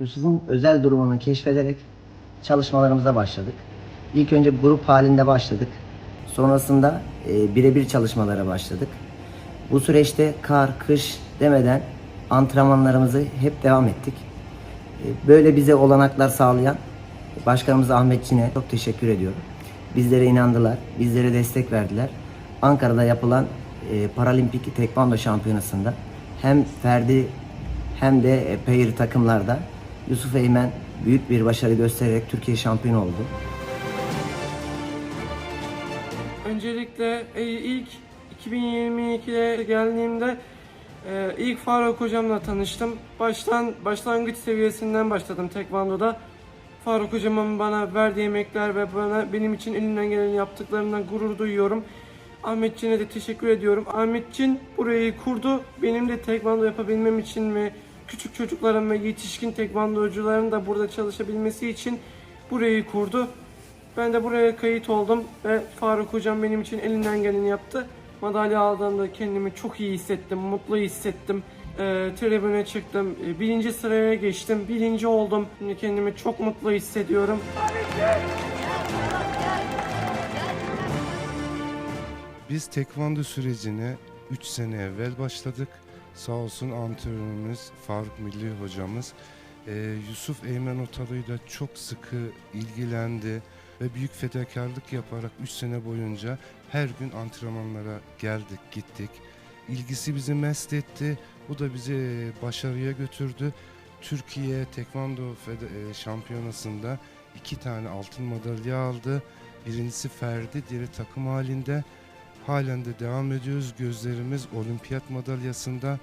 Yusuf'un özel durumunu keşfederek çalışmalarımıza başladık. İlk önce grup halinde başladık. Sonrasında e, birebir çalışmalara başladık. Bu süreçte kar, kış demeden antrenmanlarımızı hep devam ettik. E, Böyle bize olanaklar sağlayan Başkanımız Ahmet Çin'e çok teşekkür ediyorum. Bizlere inandılar, bizlere destek verdiler. Ankara'da yapılan e, Paralimpik Tekvando Şampiyonası'nda hem Ferdi hem de e, Peyir takımlarda Yusuf Eymen büyük bir başarı göstererek Türkiye şampiyonu oldu. Öncelikle e, ilk 2022'de geldiğimde e, ilk Faruk hocamla tanıştım. Baştan başlangıç seviyesinden başladım tekvandoda. Faruk hocamın bana verdiği emekler ve bana benim için elinden geleni yaptıklarından gurur duyuyorum. Ahmetçin'e de teşekkür ediyorum. Ahmetçin burayı kurdu. Benim de tekvando yapabilmem için ve küçük çocukların ve yetişkin tekvandocuların da burada çalışabilmesi için burayı kurdu. Ben de buraya kayıt oldum ve Faruk hocam benim için elinden geleni yaptı. Madalya aldığımda kendimi çok iyi hissettim, mutlu hissettim. Ee, tribüne çıktım, ee, birinci sıraya geçtim, birinci oldum. Şimdi kendimi çok mutlu hissediyorum. Biz tekvando sürecine 3 sene evvel başladık. Sağ olsun antrenörümüz Faruk Milli hocamız eee, Yusuf Eymen Otalı'yla çok sıkı ilgilendi ve büyük fedakarlık yaparak 3 sene boyunca her gün antrenmanlara geldik gittik. İlgisi bizi mest etti. Bu da bizi eee, başarıya götürdü. Türkiye Tekvando eee, Şampiyonası'nda iki tane altın madalya aldı. Birincisi Ferdi, diğeri takım halinde. Halen de devam ediyoruz. Gözlerimiz olimpiyat madalyasında.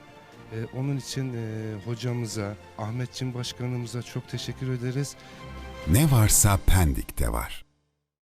Ee, onun için e, hocamıza, Ahmetçin başkanımıza çok teşekkür ederiz. Ne varsa Pendik'te var.